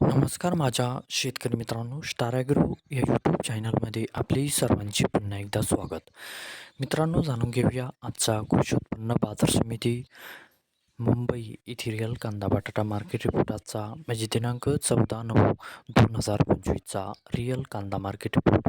नमस्कार माझ्या शेतकरी मित्रांनो स्टार ॲग्रो या यूट्यूब चॅनलमध्ये आपले सर्वांचे पुन्हा एकदा स्वागत. मित्रांनो जाणून घेऊया आजचा कृषी उत्पन्न बाजार समिती मुंबई इथिरियल कांदा बटाटा मार्केट रिपोर्ट आजचा. म्हणजे दिनांक चौदा नऊ दोन हजार पंचवीसचा रिअल कांदा मार्केट रिपोर्ट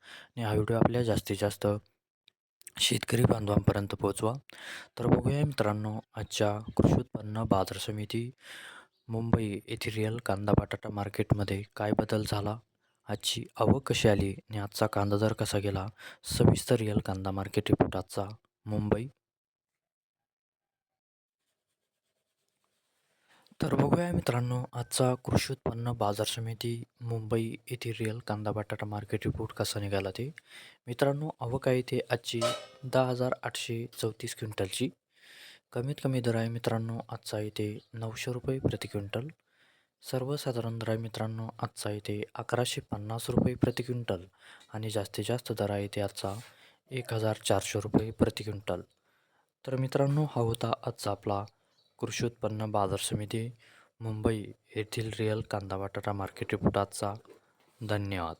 आणि हा व्हिडिओ आपल्या जास्तीत जास्त शेतकरी बांधवांपर्यंत पोहोचवा. तर बघूया मित्रांनो आजच्या कृषी उत्पन्न बाजार समिती मुंबई येथील रिअल कांदा बटाटा मार्केटमध्ये काय बदल झाला? आजची आवक कशी आली? आणि आजचा कांदा दर कसा गेला? सविस्तर रिअल कांदा मार्केट रिपोर्ट आजचा मुंबई तर बघूया मित्रांनो आजचा कृषी उत्पन्न बाजार समिती मुंबई येथील रिअल कांदा बटाटा मार्केट रिपोर्ट कसा निघाला ते? मित्रांनो आवक आहे ते आजची दहा हजार आठशे चौतीस क्विंटलची. कमीत कमी दर आहे मित्रांनो आजचा इथे नऊशे रुपये प्रति क्विंटल. सर्वसाधारण दर आहे मित्रांनो आजचा इथे अकराशे पन्नास रुपये प्रति क्विंटल. आणि जास्तीत जास्त दर आहे ते आजचा एक हजार चारशे रुपये प्रति क्विंटल. तर मित्रांनो हा होता आजचा आपला कृषी उत्पन्न बाजार समिती मुंबई येथील रिअल कांदा बटाटा मार्केट रिपोर्ट आजचा. धन्यवाद.